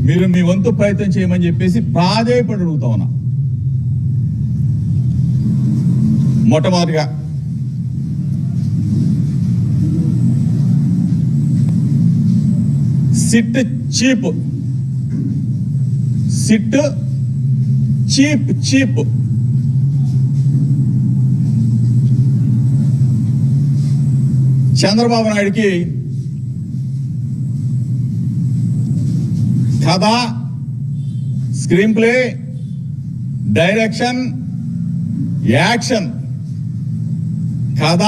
మీరు మీ వంతు ప్రయత్నం చేయమని చెప్పేసి ప్రాధేయపడి అడుగుతా ఉన్నా. మొట్టమొదటిగా SIT chief. SIT chief chief. Chandrababu నాయుడికి కథ స్క్రీన్ ప్లే డైరెక్షన్ యాక్షన్. కథ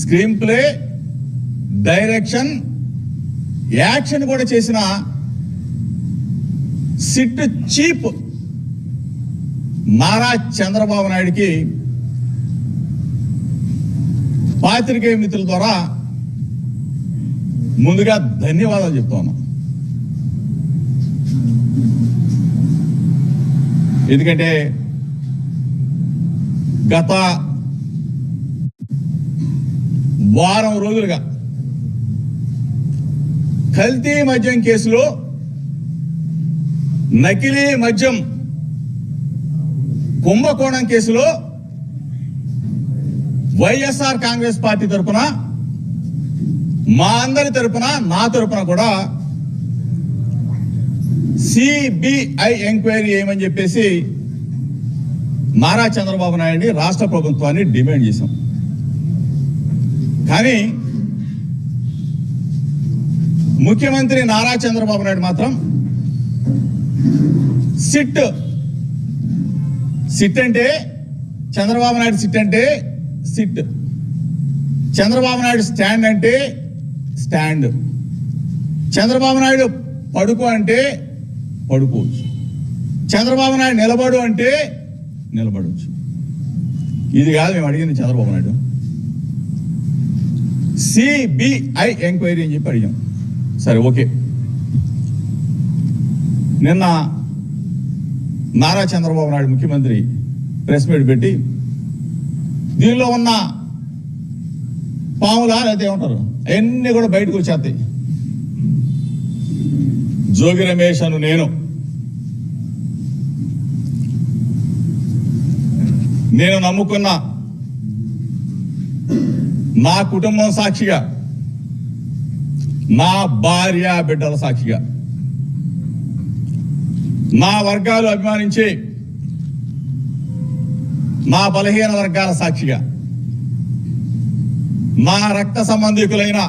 స్క్రీన్ ప్లే డైరెక్షన్ యాక్షన్ కూడా చేసిన సిట్ చీప్ నారా చంద్రబాబు నాయుడికి పాత్రికేయ మిత్రుల ద్వారా ముందుగా ధన్యవాదాలు చెప్తా ఎందుకంటే గత వారం రోజులుగా కల్తీ మద్యం కేసులో నకిలీ మద్యం కుంభకోణం కేసులో వైఎస్ఆర్ కాంగ్రెస్ పార్టీ తరపున మా అందరి తరపున నా తరపున కూడా సిబిఐ ఎంక్వైరీ చేయమని చెప్పేసి నారా చంద్రబాబు నాయుడిని రాష్ట్ర ప్రభుత్వాన్ని డిమాండ్ చేశాం. కానీ ముఖ్యమంత్రి నారా చంద్రబాబు నాయుడు మాత్రం సిట్ సిట్ అంటే చంద్రబాబు నాయుడు సిట్ అంటే సిట్. చంద్రబాబు నాయుడు స్టాండ్ అంటే స్టాండ్. చంద్రబాబు నాయుడు పడుకో అంటే పడుకోవచ్చు చంద్రబాబు నాయుడు నిలబడు అంటే నిలబడవచ్చు ఇది కాదు మేము అడిగింది చంద్రబాబు నాయుడు. సిబిఐ ఎంక్వైరీ అని చెప్పి అడిగాం. సరే ఓకే. నిన్న నారా చంద్రబాబు నాయుడు ముఖ్యమంత్రి ప్రెస్ మీట్ పెట్టి దీనిలో ఉన్న పాములా లేకపోతే ఏమంటారు? అవన్నీ కూడా బయటకు వచ్చేస్తాయి. జోగి రమేష్ అను నేను. నేను నమ్ముకున్న నా కుటుంబం సాక్షిగా నా భార్య బిడ్డల సాక్షిగా నా వర్గాలు అభిమానించి నా బలహీన వర్గాల సాక్షిగా నా రక్త సంబంధికులైన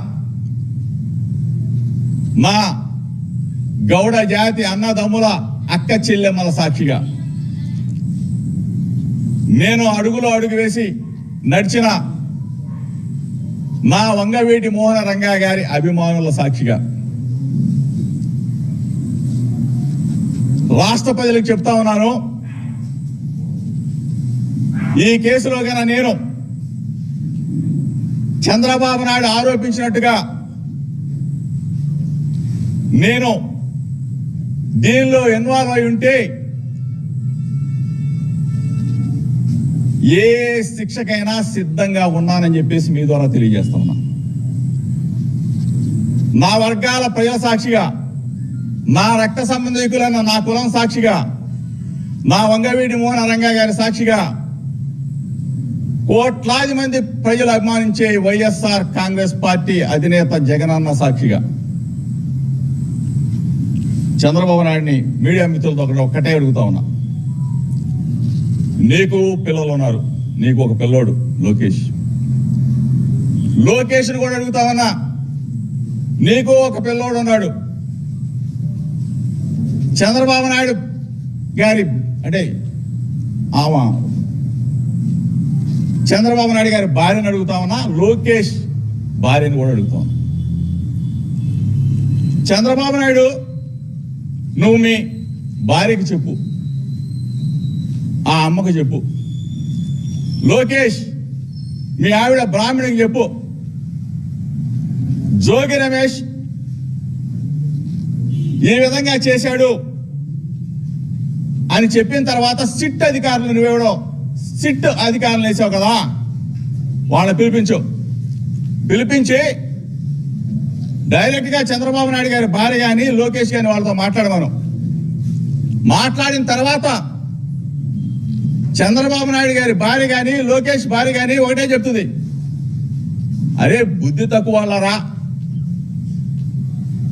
నా గౌడ జాతి అన్నదమ్ముల అక్క చెల్లెమ్మల సాక్షిగా నేను అడుగులో అడుగు వేసి నడిచిన నా వంగవీటి మోహన రంగా గారి అభిమానుల సాక్షిగా. రాష్ట్ర ప్రజలకు చెప్తా ఉన్నాను ఈ కేసులో గన నేను చంద్రబాబు నాయుడు ఆరోపించినట్టుగా నేను దీనిలో ఇన్వాల్వ్ అయి ఉంటే ఏ శిక్షకైనా సిద్ధంగా ఉన్నానని చెప్పేసి మీ ద్వారా తెలియజేస్తా ఉన్నా నా వర్గాల ప్రజల సాక్షిగా నా రక్త సంబంధికులైన నా కులం సాక్షిగా నా వంగవీడి మోహన రంగా గారి సాక్షిగా కోట్లాది మంది ప్రజలు అభిమానించే వైఎస్ఆర్ కాంగ్రెస్ పార్టీ అధినేత జగనన్న సాక్షిగా. చంద్రబాబు నాయుడిని మీడియా మిత్రులతో ఒకటే అడుగుతా ఉన్నా. నీకు పిల్లలు ఉన్నారు నీకు ఒక పిల్లోడు లోకేష్. లోకేష్ కూడా అడుగుతావన్నా? నీకు ఒక పిల్లోడు ఉన్నాడు. చంద్రబాబు నాయుడు గారి అంటే ఆమె. చంద్రబాబు నాయుడు గారి భార్యను అడుగుతామన్నా లోకేష్ భార్యను కూడా అడుగుతాం చంద్రబాబు నాయుడు నువ్వు మీ భార్యకి చెప్పు. ఆ అమ్మకు చెప్పు. లోకేష్ మీ ఆవిడ బ్రాహ్మణికి చెప్పు. జోగి రమేష్ ఈ విధంగా చేశాడు అని చెప్పిన తర్వాత సిట్ అధికారులు నువ్వెవడో? సిట్ అధికారులు వేసావు కదా. వాళ్ళని పిలిపించు. పిలిపించి డైరెక్ట్గా చంద్రబాబు నాయుడు గారి భార్య గాని లోకేష్ గాని వాళ్ళతో మాట్లాడమను. మాట్లాడిన తర్వాత చంద్రబాబు నాయుడు గారి భార్య గాని లోకేష్ భార్య గాని ఒకటే చెప్తుంది. అరే బుద్ధి తక్కువ వాళ్ళరా?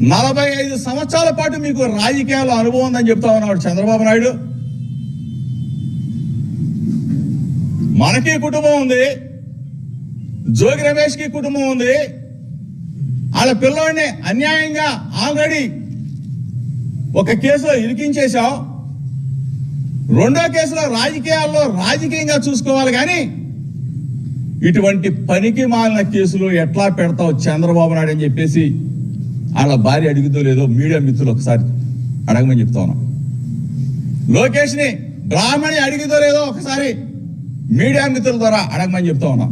నలభై ఐదు సంవత్సరాల పాటు మీకు రాజకీయాల్లో అనుభవం ఉందని చెప్తా ఉన్నాడు చంద్రబాబు నాయుడు. మనకి కుటుంబం ఉంది. జోగి రమేష్కి కుటుంబం ఉంది. వాళ్ళ పిల్లోడిని అన్యాయంగా ఆల్రెడీ ఒక కేసులో ఇరికించేశావు రెండో కేసులో రాజకీయాల్లో రాజకీయంగా చూసుకోవాలి కానీ ఇటువంటి పనికి మాలిన కేసులు ఎట్లా పెడతావు చంద్రబాబు నాయుడు అని చెప్పేసి వాళ్ళ భార్య అడిగిదో లేదో మీడియా మిత్రులు ఒకసారి అడగమని చెప్తా ఉన్నాం. లోకేష్ని బ్రాహ్మణి అడిగిదో లేదో ఒకసారి మీడియా మిత్రుల ద్వారా అడగమని చెప్తా ఉన్నాం.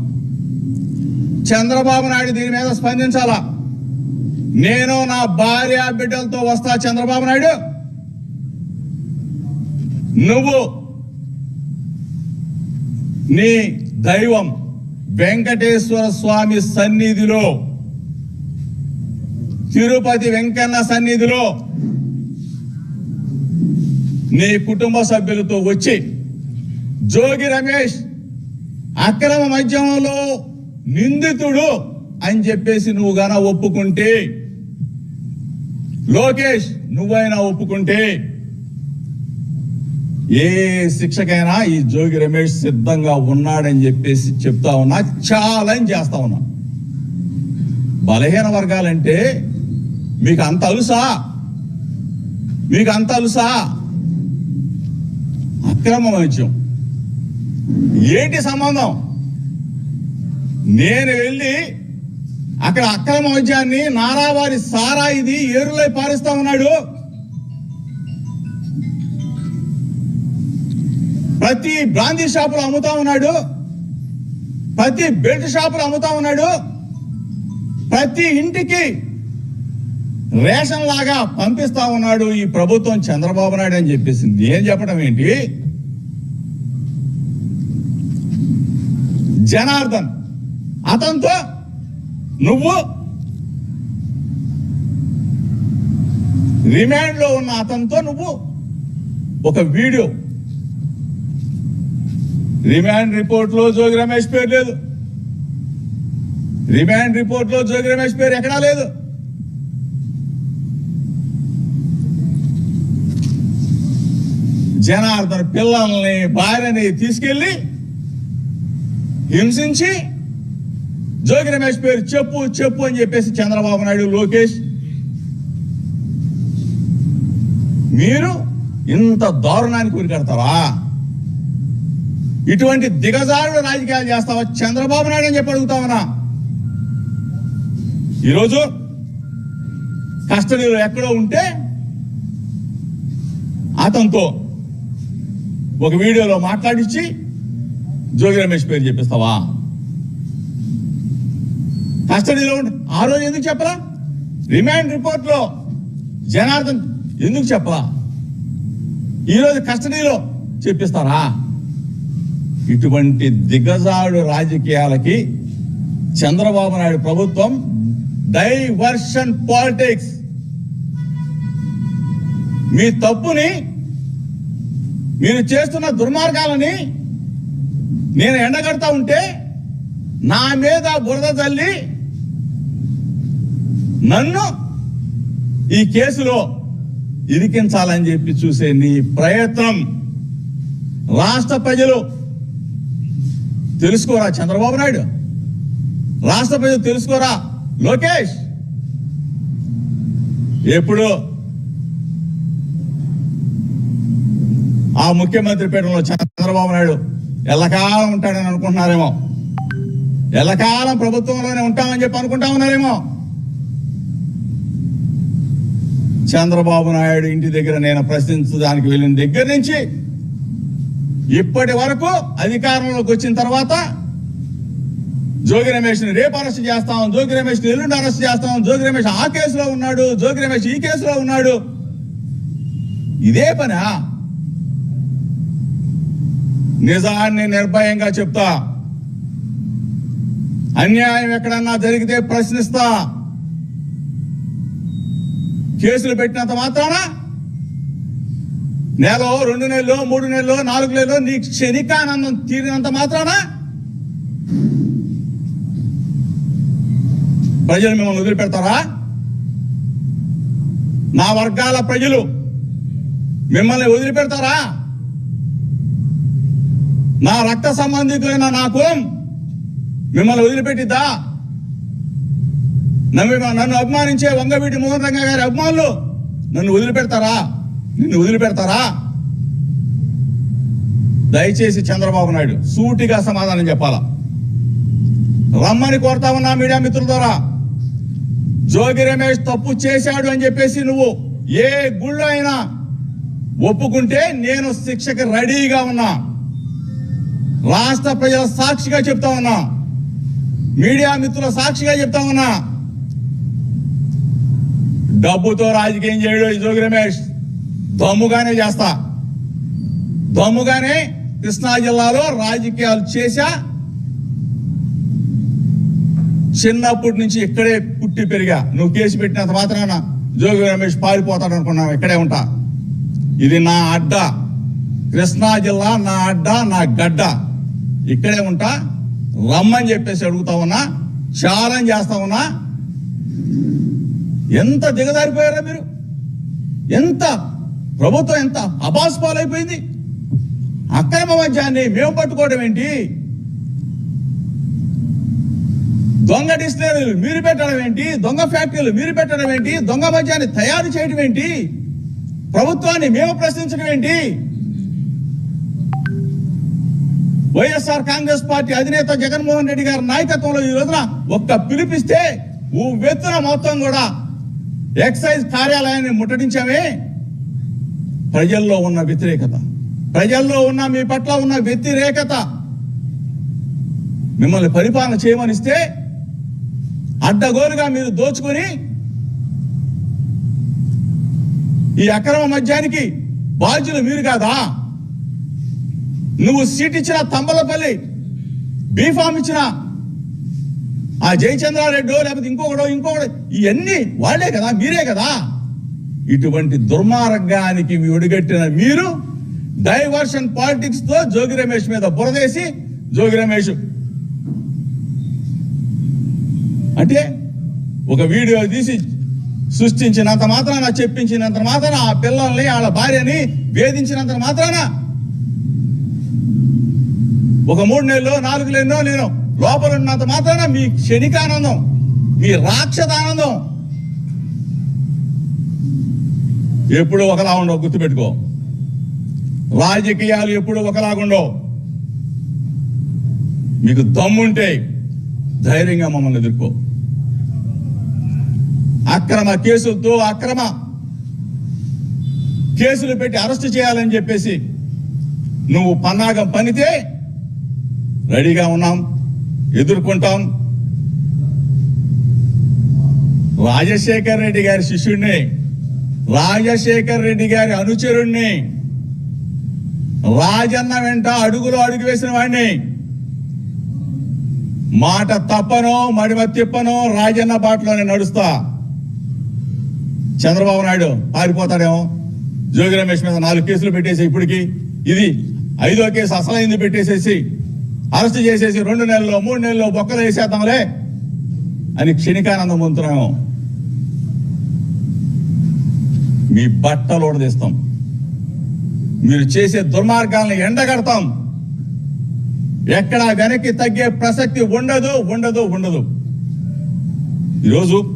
చంద్రబాబు నాయుడు దీని మీద స్పందించాలా? నేను నా భార్య బిడ్డలతో వస్తా చంద్రబాబు నాయుడు. నువ్వు నీ దైవం వెంకటేశ్వర స్వామి సన్నిధిలో తిరుపతి వెంకన్న సన్నిధిలో నీ కుటుంబ సభ్యులతో వచ్చి జోగి రమేష్ అక్రమ మద్యంలో నిందితుడు అని చెప్పేసి నువ్వు గాన ఒప్పుకుంటే లోకేష్ నువ్వైనా ఒప్పుకుంటే ఏ శిక్షకైనా ఈ జోగి రమేష్ సిద్ధంగా ఉన్నాడని చెప్పేసి చెప్తా ఉన్నా ఛాలెంజ్ చేస్తా ఉన్నా. బలహీన వర్గాలంటే మీకు అంత అలుసా? మీకు అంత అలుసా? అక్రమ వైద్యం ఏంటి సంబంధం? నేను వెళ్ళి అక్కడ అక్రమ వైద్యాన్ని నారావారి సారా ఇది ఏరులై పారిస్తా ఉన్నాడు. ప్రతి బ్రాందీ షాపులు అమ్ముతా ఉన్నాడు. ప్రతి బెల్ట్ షాపులు అమ్ముతా ఉన్నాడు. ప్రతి ఇంటికి రేషన్ లాగా పంపిస్తా ఉన్నాడు ఈ ప్రభుత్వం చంద్రబాబు నాయుడు అని చెప్పేసి నేను చెప్పడం ఏంటి? జనార్దన్ అతనితో నువ్వు రిమాండ్లో ఉన్న అతనితో నువ్వు ఒక వీడియో రిమాండ్ రిపోర్ట్లో జోగి రమేష్ పేరు లేదు. రిమాండ్ రిపోర్ట్లో జోగి రమేష్ పేరు ఎక్కడా లేదు. జనార్దన్ పిల్లల్ని భార్యని తీసుకెళ్ళి హింసించి జోగి రమేష్ పేరు చెప్పు చెప్పు అని చెప్పేసి చంద్రబాబు నాయుడు లోకేష్ మీరు ఇంత దారుణానికి ఉరికడతావా ఇటువంటి దిగజారుడు రాజకీయాలు చేస్తావా? చంద్రబాబు నాయుడు అని చెప్పి అడుగుతావనా ఈరోజు కస్టడీలో ఎక్కడో ఉంటే అతనితో ఒక వీడియోలో మాట్లాడించి జోగి రమేష్ పేరు చెప్పిస్తావా? కస్టడీలో ఉండి ఆ రోజు ఎందుకు చెప్పరా రిమాండ్ రిపోర్ట్లో జనార్దన్ ఎందుకు చెప్పరా ఈరోజు కస్టడీలో చెప్పిస్తారా? ఇటువంటి దిగజాడు రాజకీయాలకి చంద్రబాబు నాయుడు ప్రభుత్వం డైవర్షన్ పాలిటిక్స్. మీ తప్పుని మీరు చేస్తున్న దుర్మార్గాలని నేను ఎండగడతా ఉంటే నా మీద బురద తల్లి నన్ను ఈ కేసులో ఇరికించాలని చెప్పి చూసే నీ ప్రయత్నం. రాష్ట్ర ప్రజలు తెలుసుకోరా చంద్రబాబు నాయుడు? రాష్ట్ర ప్రజలు తెలుసుకోరా? లోకేష్! ఎప్పుడు? ఆ ముఖ్యమంత్రి పీఠంలో చంద్రబాబు నాయుడు ఎల్లకాలం ఉంటాడని అనుకుంటున్నారేమో. ఎల్లకాలం ప్రభుత్వంలోనే ఉంటామని చెప్పి అనుకుంటా ఉన్నారేమో. చంద్రబాబు నాయుడు ఇంటి దగ్గర నేను ప్రశ్నించడానికి వెళ్ళిన దగ్గర నుంచి ఇప్పటి వరకు అధికారంలోకి వచ్చిన తర్వాత జోగి రమేష్ని రేపు అరెస్ట్ చేస్తాం జోగి రమేష్ని ఎల్లుండి అరెస్ట్ చేస్తాం జోగి రమేష్ ఆ కేసులో ఉన్నాడు జోగి రమేష్ ఈ కేసులో ఉన్నాడు. ఇదే పనా నిజాన్ని నిర్భయంగా చెప్తా. అన్యాయం ఎక్కడన్నా జరిగితే ప్రశ్నిస్తా. కేసులు పెట్టినంత మాత్రాన నెలలో రెండు నెలలో మూడు నెలలో నాలుగు నెలలు నీ క్షణికానందం తీరినంత మాత్రాన ప్రజలు మిమ్మల్ని వదిలిపెడతారా? నా వర్గాల ప్రజలు మిమ్మల్ని వదిలిపెడతారా? నా రక్త సంబంధికులైన నాకు మిమ్మల్ని వదిలిపెట్టిద్దా? నన్ను అభిమానించే వంగవీటి మోహన్ రంగ గారి అభిమానులు నన్ను వదిలిపెడతారా? నిన్ను వదిలిపెడతారా? దయచేసి చంద్రబాబు నాయుడు సూటిగా సమాధానం చెప్పాలా? రమ్మని కోరుతా ఉన్నా మీడియా మిత్రుల ద్వారా. జోగి రమేష్ తప్పు చేశాడు అని చెప్పేసి నువ్వు ఏ గుళ్ళో అయినా ఒప్పుకుంటే నేను శిక్షకు రెడీగా ఉన్నా. రాష్ట్ర ప్రజల సాక్షిగా చెప్తా ఉన్నా. మీడియా మిత్రుల సాక్షిగా చెప్తా ఉన్నా. డబ్బుతో రాజకీయం చేయడు జోగి రమేష్. దమ్ముగానే చేస్తా. దమ్ముగానే కృష్ణా జిల్లాలో రాజకీయాలు చేశా. చిన్నప్పటి నుంచి ఇక్కడే పుట్టి పెరిగా. నువ్వు కేసు పెట్టినంత మాత్రాన జోగి రమేష్ పారిపోతాడు అనుకున్నావు ఇక్కడే ఉంటా. ఇది నా అడ్డ. కృష్ణా జిల్లా నా అడ్డ నా గడ్డ. ఇక్కడే ఉంటా. రమ్మని చెప్పేసి అడుగుతా ఉన్నా ఛాలెంజ్ చేస్తా ఉన్నా. ఎంత దిగజారిపోయారా మీరు? ఎంత ప్రభుత్వం ఎంత అపాస్పాలైపోయింది అక్రమ మద్యాన్ని మేము పట్టుకోవడం ఏంటి? దొంగ డిస్టిలరీలు మీరు పెట్టడం ఏంటి? దొంగ ఫ్యాక్టరీలు మీరు పెట్టడం ఏంటి? దొంగ మద్యాన్ని తయారు చేయడం ఏంటి? ప్రభుత్వాన్ని మేము ప్రశ్నించడం ఏంటి? వైఎస్ఆర్ కాంగ్రెస్ పార్టీ అధినేత జగన్మోహన్ రెడ్డి గారి నాయకత్వంలో ఈ రోజున ఒక్క పిలిపిస్తే వెత్తున మొత్తం కూడా ఎక్సైజ్ కార్యాలయాన్ని ముట్టడించామే. ప్రజల్లో ఉన్న వ్యతిరేకత. ప్రజల్లో ఉన్న మీ పట్ల ఉన్న వ్యతిరేకత. మిమ్మల్ని పరిపాలన చేయమనిస్తే అడ్డగోలుగా మీరు దోచుకొని ఈ అక్రమ మద్యానికి బాధ్యులు మీరు కాదా? నువ్వు సీట్ ఇచ్చిన తంబలపల్లి బీఫామ్ ఇచ్చిన ఆ జయచంద్రారెడ్డో లేకపోతే ఇంకొకడో ఇంకొకడు ఇవన్నీ వాళ్ళే కదా మీరే కదా? ఇటువంటి దుర్మార్గానికి ఒడిగట్టిన మీరు డైవర్షన్ పాలిటిక్స్తో జోగి రమేష్ మీద బురదేసి జోగి రమేష్. అంటే ఒక వీడియో తీసి సృష్టించినంత మాత్రాన చెప్పించినంత మాత్రాన ఆ పిల్లల్ని వాళ్ళ భార్యని వేధించినంత మాత్రాన ఒక మూడు నెలలో నాలుగు నెలలో నేను లోపల ఉన్నంత మాత్రాన మీ క్షణికానందం మీ రాక్షదానందం ఎప్పుడు ఒకలా ఉండవు గుర్తుపెట్టుకో. రాజకీయాలు ఎప్పుడు ఒకలాగుండవు మీకు దమ్ముంటే ధైర్యంగా మమ్మల్ని ఎదుర్కో. అక్రమ కేసులతో అక్రమ కేసులు పెట్టి అరెస్ట్ చేయాలని చెప్పేసి నువ్వు పన్నాగం పనితే రెడీగా ఉన్నాం ఎదుర్కొంటాం. రాజశేఖర్ రెడ్డి గారి శిష్యుడిని రాజశేఖర్ రెడ్డి గారి అనుచరుణ్ణి. రాజన్న వెంట అడుగులో అడుగు వేసిన వాడిని మాట తప్పను మడిమ తిప్పను రాజన్న బాటలోనే నడుస్తా. చంద్రబాబు నాయుడు పారిపోతాడేమో. జోగి రమేష్ మీద నాలుగు కేసులు పెట్టేసి ఇప్పటికి ఇది ఐదో కేసు అసలైంది పెట్టేసేసి అరెస్ట్ చేసేసి రెండు నెలల్లో మూడు నెలల్లో బొక్కలు వేసేద్దాంలే అని క్షణికానందం పొందుతున్నాము మీ బట్టలు ఓడదీస్తాం మీరు చేసే దుర్మార్గాలను ఎండగడతాం. ఎక్కడా వెనక్కి తగ్గే ప్రసక్తి ఉండదు ఉండదు ఉండదు. ఈరోజు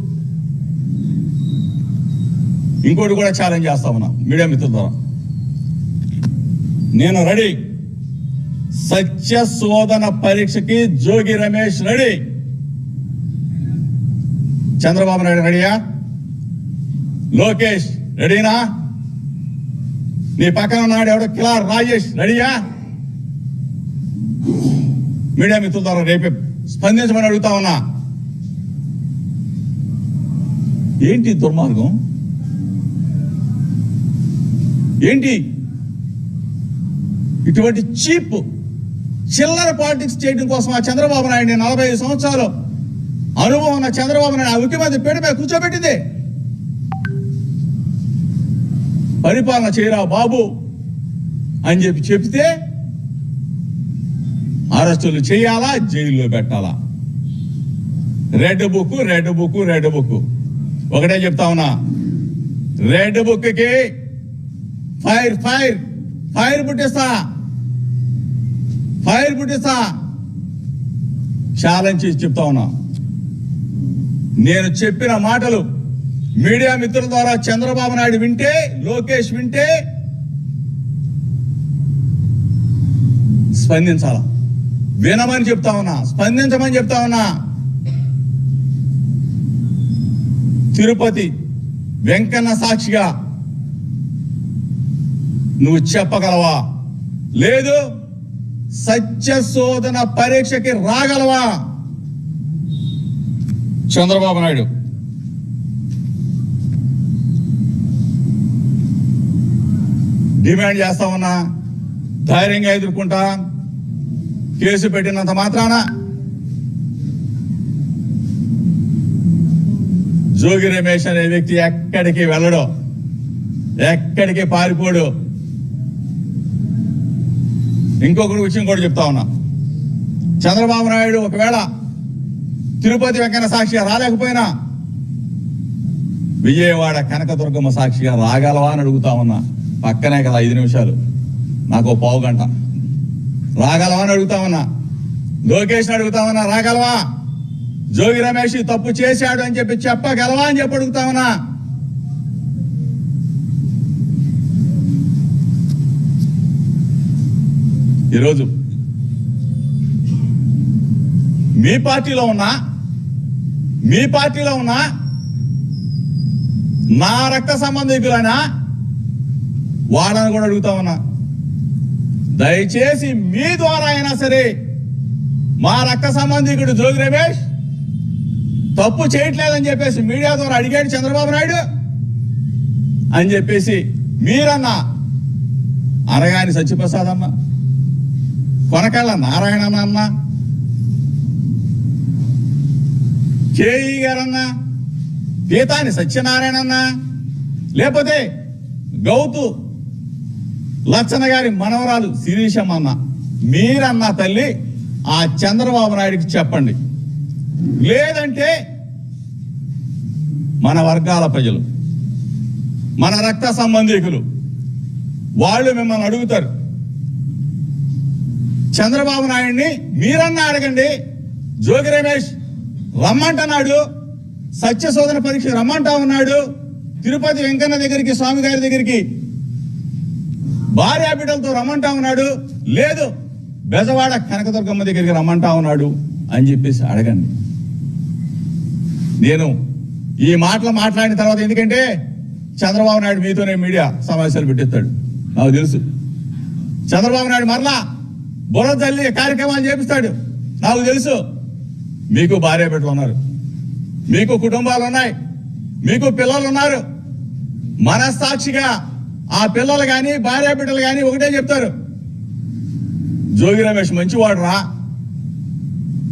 ఇంకోటి కూడా ఛాలెంజ్ చేస్తా ఉన్నా. మీడియా మిత్రుల ద్వారా. నేను రెడీ. సత్య శోధన పరీక్షకి జోగి రమేష్ రెడీ. చంద్రబాబు నాయుడు రెడీయా? లోకేష్ రెడీనా? నీ పక్కన ఉన్నాడు ఎవడో కిలార్ రాజేష్. రెడీయా? మీడియా మిత్రుల ద్వారా రేపే స్పందించమని అడుగుతా ఉన్నా. ఏంటి దుర్మార్గం? ఏంటి? ఇటువంటి చీప్ చిల్లర పాలిటిక్స్ చేయడం కోసం ఆ చంద్రబాబు నాయుడు నలభై ఐదు సంవత్సరాలు అనుభవం ఉన్న చంద్రబాబు నాయుడు ఆ ముఖ్యమంత్రి మీద మీద కూర్చోబెట్టింది. పరిపాలన చేయరా బాబు అని చెప్పి చెప్తే అరెస్టులు చేయాలా జైల్లో పెట్టాలా? Red book red book red book ఒకటే చెప్తా ఉన్నా. రెడ్ బుక్కి ఫైర్ ఫైర్ ఫైర్ పుట్టిస్తా. ఫైర్ పుట్టిస్తా. ఛాలెంజ్ చేసి చెప్తా ఉన్నా. నేను చెప్పిన మాటలు మీడియా మిత్రుల ద్వారా చంద్రబాబు నాయుడు వింటే లోకేష్ వింటే స్పందించాల? వినమని చెప్తా ఉన్నా స్పందించమని చెప్తా ఉన్నా. తిరుపతి వెంకన్న సాక్షిగా నువ్వు చెప్పగలవా? లేదు సత్య శోధన పరీక్షకి రాగలవా? చంద్రబాబు నాయుడు. డిమాండ్ చేస్తా ఉన్నా ధైర్యంగా ఎదుర్కొంటా కేసు పెట్టినంత మాత్రాన జోగి రమేష్ అనే వ్యక్తి ఎక్కడికి వెళ్ళడు ఎక్కడికి పారిపోడు. ఇంకొకటి విషయం కూడా చెప్తా ఉన్నా. చంద్రబాబు నాయుడు ఒకవేళ తిరుపతి వెంకన్న సాక్షిగా రాలేకపోయినా విజయవాడ కనకదుర్గమ్మ సాక్షిగా రాగలవా అని అడుగుతా ఉన్నా. పక్కనే కదా ఐదు నిమిషాలు. నాకు పావు గంట. రాగలవా అని అడుగుతామన్నా లోకేష్ అడుగుతామన్నా రాగలవా? జోగి రమేష్ తప్పు చేశాడు అని చెప్పి చెప్పగలవా అని చెప్పి అడుగుతామన్నా ఈరోజు మీ పార్టీలో ఉన్నా మీ పార్టీలో ఉన్నా నా రక్త సంబంధికులైనా వాళ్ళని కూడా అడుగుతా ఉన్నా. దయచేసి మీ ద్వారా అయినా సరే మా రక్త సంబంధికుడు జోగి రమేష్ తప్పు చేయట్లేదని చెప్పేసి మీడియా ద్వారా అడిగాడు చంద్రబాబు నాయుడు అని చెప్పేసి మీరన్నా అనగాని సత్యప్రసాద్ అన్న కొనకాళ్ళ నారాయణ అన్న కేఈ గారన్నా పీతాని సత్యనారాయణ అన్న లేకపోతే గౌతు లచ్చన గారి మనవరాలు శిరీషమ్మ మీరన్న తల్లి ఆ చంద్రబాబు నాయుడికి చెప్పండి. లేదంటే మన వర్గాల ప్రజలు మన రక్త సంబంధికులు వాళ్ళు మిమ్మల్ని అడుగుతారు. చంద్రబాబు నాయుడిని మీరన్నా అడగండి. జోగి రమేష్ రమ్మంటున్నాడు. సత్య శోధన పరీక్ష రమ్మంటా ఉన్నాడు. తిరుపతి వెంకన్న దగ్గరికి స్వామి గారి దగ్గరికి భార్యా బిడ్డలతో రమ్మంటా ఉన్నాడు. లేదు బెజవాడ కనకదుర్గమ్మ దగ్గరికి రమ్మంటా ఉన్నాడు అని చెప్పేసి అడగండి. నేను ఈ మాటలు మాట్లాడిన తర్వాత ఎందుకంటే చంద్రబాబు నాయుడు మీతోనే మీడియా సమావేశాలు పెట్టిస్తాడు. నాకు తెలుసు. చంద్రబాబు నాయుడు మరలా బుర్ర తల్లి కార్యక్రమాలు చేపిస్తాడు. నాకు తెలుసు. మీకు భార్య బిడ్డలు ఉన్నారు. మీకు కుటుంబాలు ఉన్నాయి. మీకు పిల్లలు ఉన్నారు. మనస్సాక్షిగా ఆ పిల్లలు కానీ భార్య బిడ్డలు కానీ ఒకటే చెప్తారు. జోగి రమేష్ మంచివాడు రా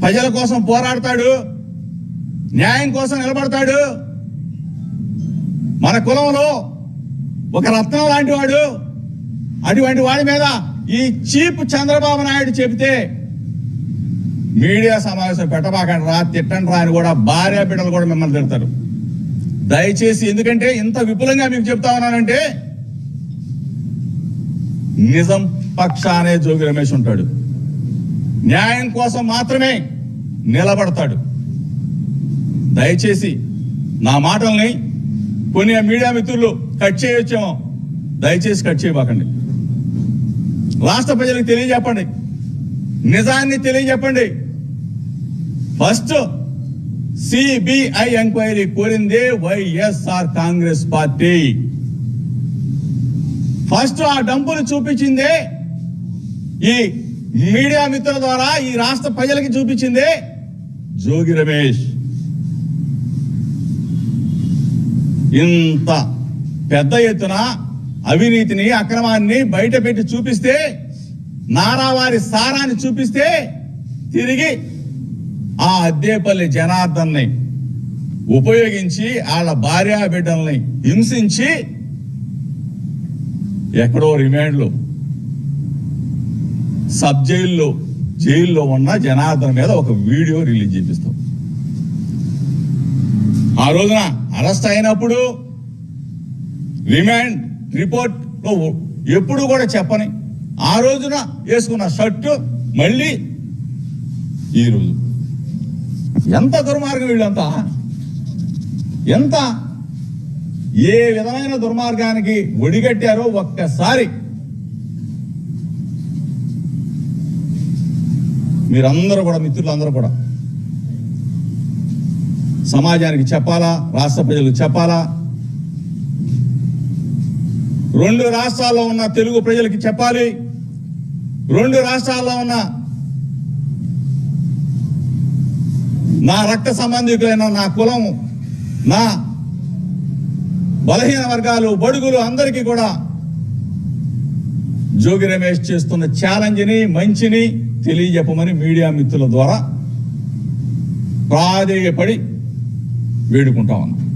ప్రజల కోసం పోరాడతాడు. న్యాయం కోసం నిలబడతాడు. మన కులంలో ఒక రత్నం లాంటి వాడు. అటువంటి వాడి మీద ఈ చీప్ చంద్రబాబు నాయుడు చెబితే మీడియా సమావేశం పెట్టబాకండి రా తిట్టండి రా అని కూడా భార్య బిడ్డలు కూడా మిమ్మల్ని తిడతారు. దయచేసి ఎందుకంటే ఇంత విపులంగా మీకు చెప్తా ఉన్నానంటే నిజం పక్షానే జోగి రమేష్ ఉంటాడు. న్యాయం కోసం మాత్రమే నిలబడతాడు. దయచేసి నా మాటల్ని కొన్ని మీడియా మిత్రులు కట్ చేయొచ్చేమో. దయచేసి కట్ చేయబాకండి. రాష్ట్ర ప్రజలకు తెలియజెప్పండి. నిజాన్ని తెలియజెప్పండి. ఫస్ట్ సిబిఐ ఎంక్వైరీ కోరిందే వైఎస్ఆర్ కాంగ్రెస్ పార్టీ. ఫస్ట్ ఆ డంపులు చూపించిందే ఈ మీడియా మిత్రుల ద్వారా ఈ రాష్ట్ర ప్రజలకి చూపించిందే జోగి రమేష్. ఇంత పెద్ద ఎత్తున అవినీతిని అక్రమాన్ని బయట పెట్టి చూపిస్తే నారావారి సారాన్ని చూపిస్తే తిరిగి ఆ అద్దేపల్లి జనార్దన్ని ఉపయోగించి వాళ్ళ భార్యా బిడ్డల్ని హింసించి ఎక్కడో రిమాండ్లో. సబ్ జైల్లో జైల్లో ఉన్న జనార్దన్ మీద ఒక వీడియో రిలీజ్ చేపిస్తాం. ఆ రోజున అరెస్ట్ అయినప్పుడు రిమాండ్ రిపోర్ట్ ఎప్పుడు కూడా చెప్పని ఆ రోజున వేసుకున్న షర్టు మళ్ళీ ఈ రోజు. ఎంత దుర్మార్గం వీళ్ళంతా? ఎంత ఏ విధమైన దుర్మార్గానికి ఒడిగట్టారో ఒక్కసారి మీరందరూ కూడా మిత్రులందరూ కూడా సమాజానికి చెప్పాలా? రాష్ట్ర ప్రజలకు చెప్పాలా? రెండు రాష్ట్రాల్లో ఉన్న తెలుగు ప్రజలకి చెప్పాలి. రెండు రాష్ట్రాల్లో ఉన్న నా రక్త సంబంధికులైన నా కులం నా బలహీన వర్గాలు బడుగులు అందరికీ కూడా జోగి రమేష్ చేస్తున్న ఛాలెంజ్ని మంచిని తెలియజెప్పమని మీడియా మిత్రుల ద్వారా ప్రాధేయపడి వేడుకుంటా ఉన్నాం.